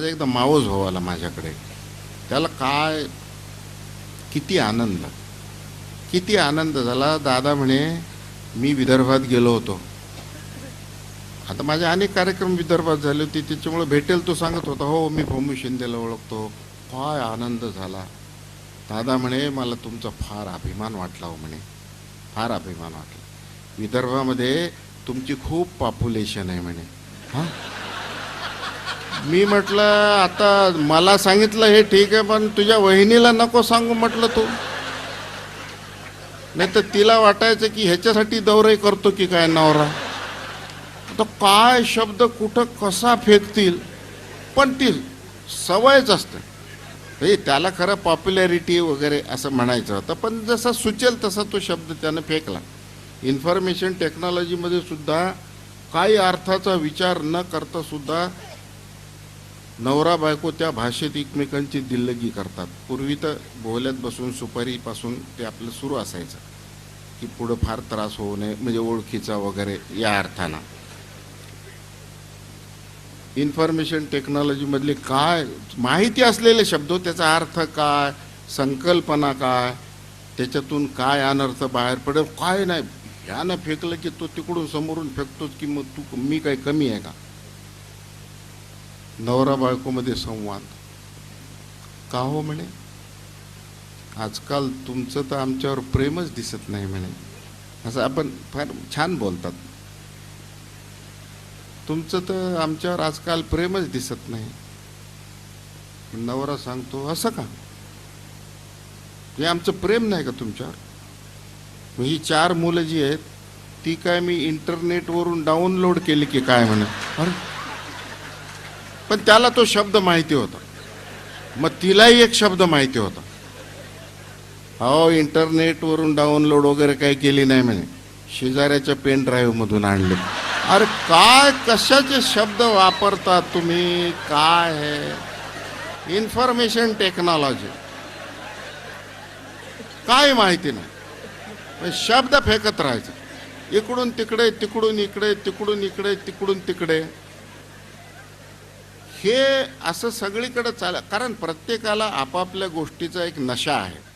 माझा एकदा मावस भाऊ आला माझ्याकडे. त्याला काय किती आनंद. किती आनंद झाला. दादा म्हणे मी विदर्भात गेलो होतो. आता माझे अनेक कार्यक्रम विदर्भात झाले होते. त्याच्यामुळे भेटेल तो सांगत होता हो मी भोमू शिंदेला ओळखतो. फार आनंद झाला. दादा म्हणे मला तुमचा फार अभिमान वाटला हो म्हणे. फार अभिमान वाटला. विदर्भामध्ये तुमची खूप पॉप्युलेशन आहे म्हणे. हां? मी म्हटलं आता मला सांगितलं हे ठीक आहे पण तुझ्या वहिनीला नको सांगू म्हटलं तू. नाही तर तिला वाटायचं की ह्याच्यासाठी दौरे करतो की काय नवरा. तर काय शब्द कुठं कसा फेकतील? पण ती सवयच असते. हे त्याला खरं पॉप्युलॅरिटी वगैरे असं म्हणायचं होतं पण जसा सुचेल तसा तो शब्द त्यानं फेकला. इन्फॉर्मेशन टेक्नॉलॉजीमध्ये सुद्धा काही अर्थाचा विचार न करता सुद्धा नवरा बायको त्या भाषेत एकमेकांची दिल्लगी करतात. पूर्वी तर बोहल्यात बसून सुपारीपासून ते आपलं सुरू असायचं की पुढं फार त्रास होऊ नये म्हणजे ओळखीचा वगैरे या अर्थानं. इन्फॉर्मेशन टेक्नॉलॉजीमधले काय माहिती असलेले शब्द त्याचा अर्थ काय संकल्पना काय त्याच्यातून काय अनर्थ बाहेर पडेल काय नाही. ह्यानं फेकलं की तो तिकडून समोरून फेकतोच की मग तू मी काय कमी आहे का? नवरा बायकोमध्ये संवाद. का हो म्हणे? आजकाल तुमचं तर आमच्यावर प्रेमच दिसत नाही म्हणे. असं आपण फार छान बोलतात. तुमचं तर आमच्यावर आजकाल प्रेमच दिसत नाही. नवरा सांगतो असं का? हे आमचं प्रेम नाही का तुमच्यावर? ही चार मुलं जी आहेत ती काय मी इंटरनेटवरून डाउनलोड केली की काय म्हणे? अरे पण त्याला तो शब्द माहिती होता. मग तिलाही एक शब्द माहिती होता. हो इंटरनेटवरून डाउनलोड वगैरे काही केली नाही म्हणे. शेजाऱ्याच्या पेन ड्राईव्हमधून आणले. अरे काय कशाचे शब्द वापरतात तुम्ही? काय आहे इन्फॉर्मेशन टेक्नॉलॉजी काय माहिती नाही. शब्द फेकत राहायचं. इकडून तिकडे तिकडून इकडे तिकडून इकडे तिकडून तिकडे. हे असं सगळीकडे चाल कारण प्रत्येकाला आपापल्या गोष्टीचा एक नशा आहे.